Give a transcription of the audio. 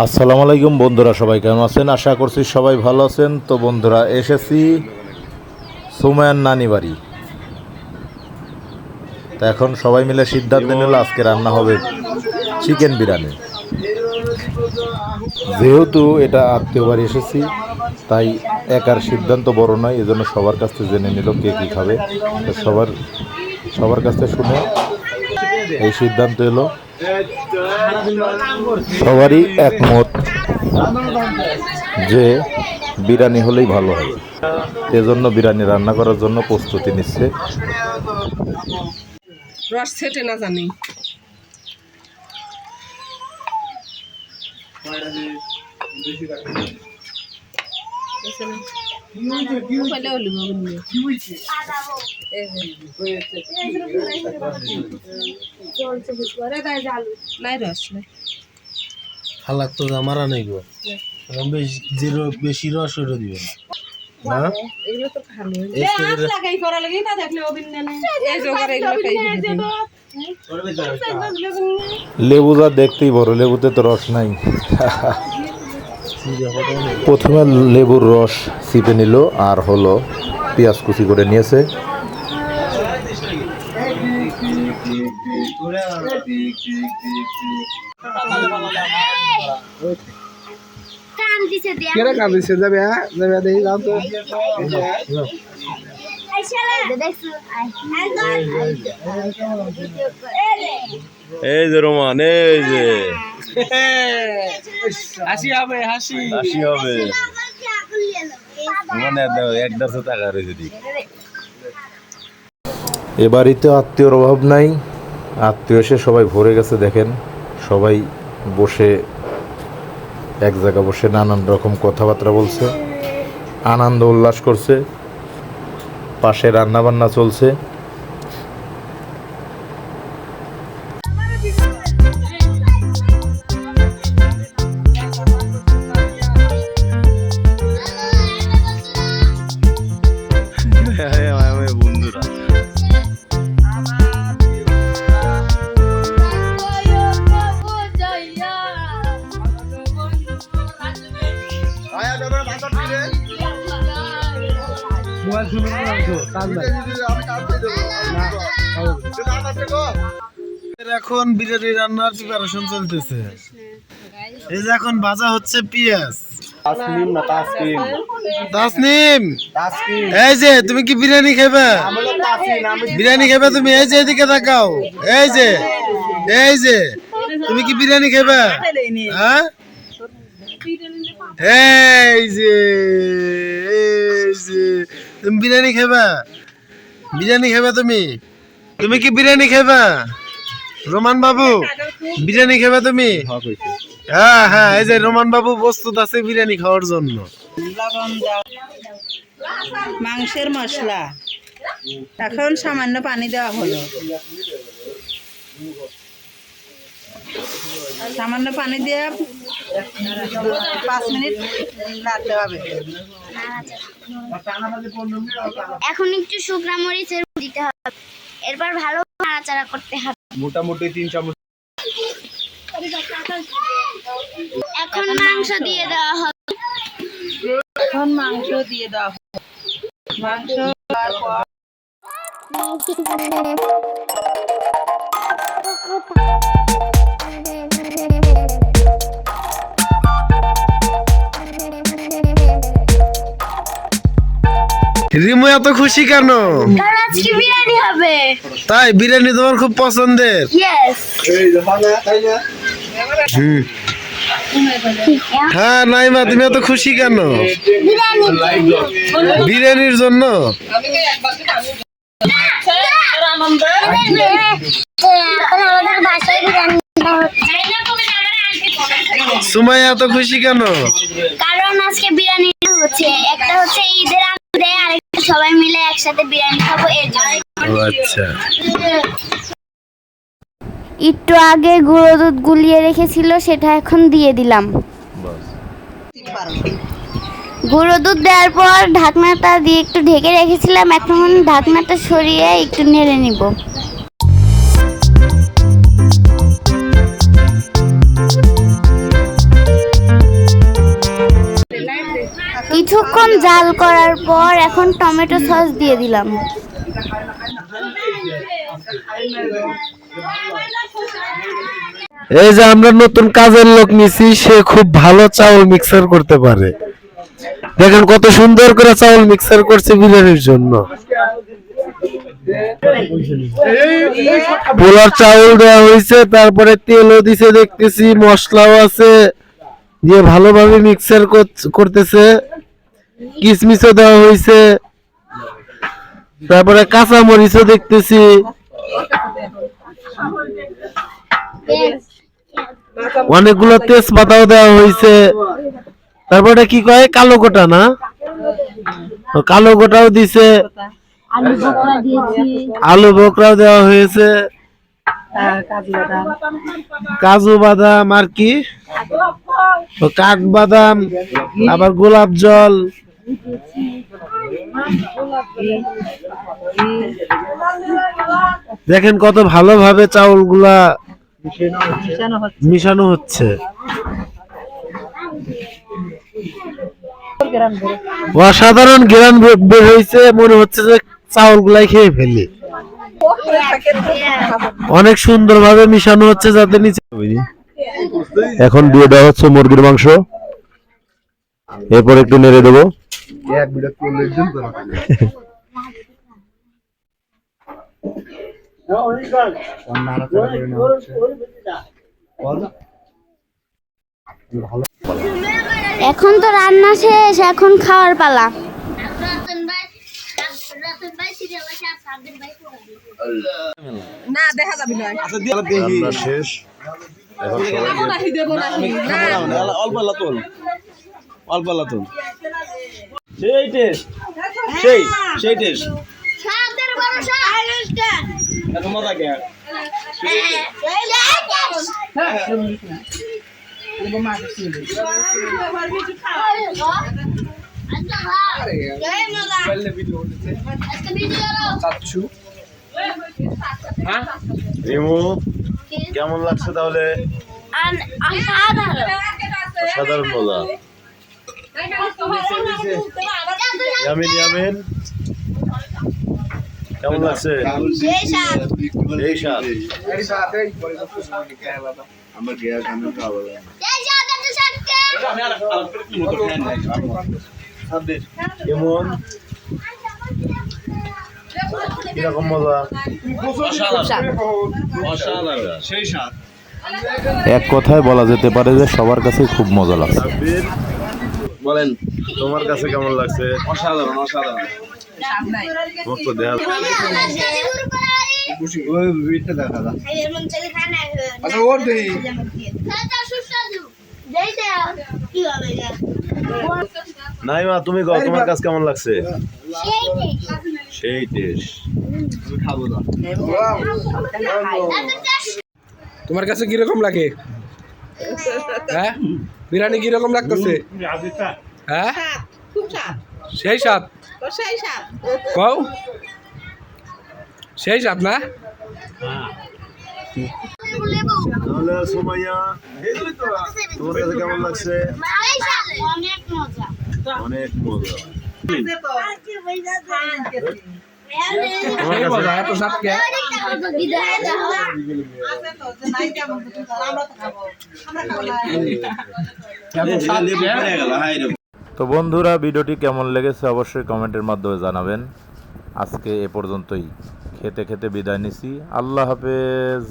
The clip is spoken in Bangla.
আসসালামু আলাইকুম বন্ধুরা, সবাই কেমন আছেন? আশা করছি সবাই ভালো আছেন। তো বন্ধুরা, এসেছি সুমায়ার নানি বাড়ি তো এখন সবাই মিলে সিদ্ধান্ত নিল আজকে রান্না হবে চিকেন বিরিয়ানি। যেহেতু এটা আত্মীয় বাড়ি এসেছি, তাই একার সিদ্ধান্ত বড় নয়, এজন্য সবার কাছ থেকে জেনে নিল কে কী খাবে। সবার সবার কাছ থেকে শুনে এই সিদ্ধান্ত এলো। সবারই একমত যে বিরিয়ানি হলেই ভালো হয় এজন্য বিরিয়ানি রান্না করার জন্য প্রস্তুতি নিচ্ছে। রস ছেটে না জানি। নাই রস নাই খালাক তো আমারা নেই গো। বেশি যে র- বেশি রস ওটা দিবে না। এগুলো তো ভালো এই থেকে এই জোগাড় এগুলো খাই লেবু যা দেখতেই বড় লেবুতে তো রস নাই। প্রথমে লেবুর রস চিপে নিল আর হলো পেঁয়াজ কুচি করে নিয়েছে। কাম দিছে দিয়া কেরা কাঁদিছে যাবে হ্যাঁ? যাবে দেখি যাও তো। এই যে রোমান এই যে। হাসি হবে হাসি। হাসি হবে। মানে এক দেড়শো টাকা রয়েছে দিক এ বাড়িতে আত্মীয়র অভাব নাই। আত্মীয় এসে সবাই ভরে গেছে দেখেন। সবাই বসে এক জায়গায় বসে নানান রকম কথাবার্তা বলছে। আনন্দ উল্লাস করছে। পাশে রান্না বান্না চলছে। মোবাইল শুনে কাজ নাই এখন বিরিয়ানি রান্নার প্রিপারেশন চলতেছে। এই যে এখন ভাজা হচ্ছে পেঁয়াজ। তাসনিম এই যে তুমি কি বিরিয়ানি খাবে বিরিয়ানি খাবে তুমি? এই যে এদিকে তাকাও। এই যে এই যে তুমি কি বিরিয়ানি খাবে হ্যাঁ? এই যে এই যে তুমি বিরিয়ানি খাবা বিরিয়ানি খাবা তুমি? তুমি কি বিরিয়ানি খাবা রোমান বাবু, বিরিয়ানি খাবা তুমি? হ্যাঁ হ্যাঁ এই যে রোমান বাবু প্রস্তুত আছে বিরিয়ানি খাওয়ার জন্য। মাংসের মশলা। এখন সামান্য পানি দেওয়া হলো। সামান্য পানি দিয়ে পাঁচ মিনিট নাড়তে হবে। এখন একটু শুকনা মরিচের দিতে হবে। এরপর ভালো নাড়াচাড়া করতে হবে। মোটামুটি তিন চামচ। এখন মাংস দিয়ে দেওয়া হবে। এখন মাংস দিয়ে দেওয়া হবে। মাংস দেওয়ার পর রিমু এত খুশি কেন? কারণ আজকে বিরিয়ানি হবে। তাই বিরিয়ানি তোমার খুব পছন্দের? হুম। হ্যাঁ নাইমা তুমি এত খুশি কেন? বিরিয়ানির জন্য। সুমাইয়া এত খুশি কেন? কারণ আজকে বিরিয়ানি হচ্ছে। একটা হচ্ছে ঈদের আনন্দে আর সবাই মিলে একসাথে বিরিয়ানি খাব এর জন্য। আচ্ছা। একটু আগে গুঁড়ো দুধ গুলিয়ে রেখেছিল সেটা এখন দিয়ে দিলাম। গুঁড়ো দুধ দেওয়ার পর ঢাকনাটা দিয়ে একটু ঢেকে রেখেছিলাম এখন ঢাকনাটা সরিয়ে একটু নেড়ে নিব। কিছুক্ষণ জাল করার পর এখন টমেটো সস দিয়ে দিলাম। এই যে আমরা নতুন কাজের লোক নিছি, সে খুব ভালো চাউল মিক্সার করতে পারে। দেখেন কত সুন্দর করে চাউল মিক্সার করছে বিরিয়ানির জন্য। পোলার চাউল দেওয়া হয়েছে, তারপরে তেলও দিছে দেখতেছি, মশলাও আছে। দিয়ে ভালোভাবে মিক্সার করতেছে। কিশমিশও দেওয়া হয়েছে তারপরে কাঁচা মরিচও দেখতেছি। অনেকগুলো তেজপাতাও দেওয়া হয়েছে তারপরে কি কয়? কালো গোটা না? কালো গোটাও দিছে। আলু বোকরাও দেওয়া হয়েছে। কাজু বাদাম আর কি? কাঠ বাদাম, আবার গোলাপ জল। দেখেন কত ভালোভাবে চাউলগুলা মিশানো হচ্ছে। মিশানো হচ্ছে। গ্রাম ধরে অসাধারণ জ্ঞান বের হয়েছে মনে হচ্ছে যে চাউল গুলাই খেয়ে ফেলি। অনেক সুন্দর ভাবে মিশানো হচ্ছে যাতে নিচে এখন দিয়ে দেওয়া হচ্ছে মুরগির মাংস। এরপর একটু নেড়ে দেবো এখন তো রান্না শেষ এখন খাওয়ার পালা না দেখা যাবে না শেষ এখন সবাই অল্প অল্প লাতুন। সেই টেস্ট সেই সেই টেস্ট এত মজা কে রিমু কেমন লাগছে তাহলে? সাধারণ মজা। ইয়ামিন ইয়ামিন। কেমন লাগছে এই স্বাদ কেমন কীরকম মজা? এক কথায় বলা যেতে পারে যে সবার কাছে খুব মজা লাগছে। বলেন তোমার কাছে কেমন লাগছে? অসাধারণ অসাধারণ। দেখা আচ্ছা ওর দেই। নাই মা তুমি কও তোমার কাছে কেমন লাগছে? সেই টেস্ট খাব না। তোমার কাছে কীরকম লাগে? হ্যাঁ? বিরিয়ানি কীরকম লাগতেছে? হ্যাঁ? সেই স্বাদ। তো সেই স্বাদ কও? সেই স্বাদ না? তাহলে সুমাইয়া তোমার কাছে কেমন লাগছে? অনেক মজা। অনেক মজা। তো বন্ধুরা, ভিডিওটি কেমন লেগেছে অবশ্যই কমেন্টের মাধ্যমে জানাবেন। আজকে এ পর্যন্তই। খেতে খেতে বিদায় নিছি। আল্লাহ হাফেজ।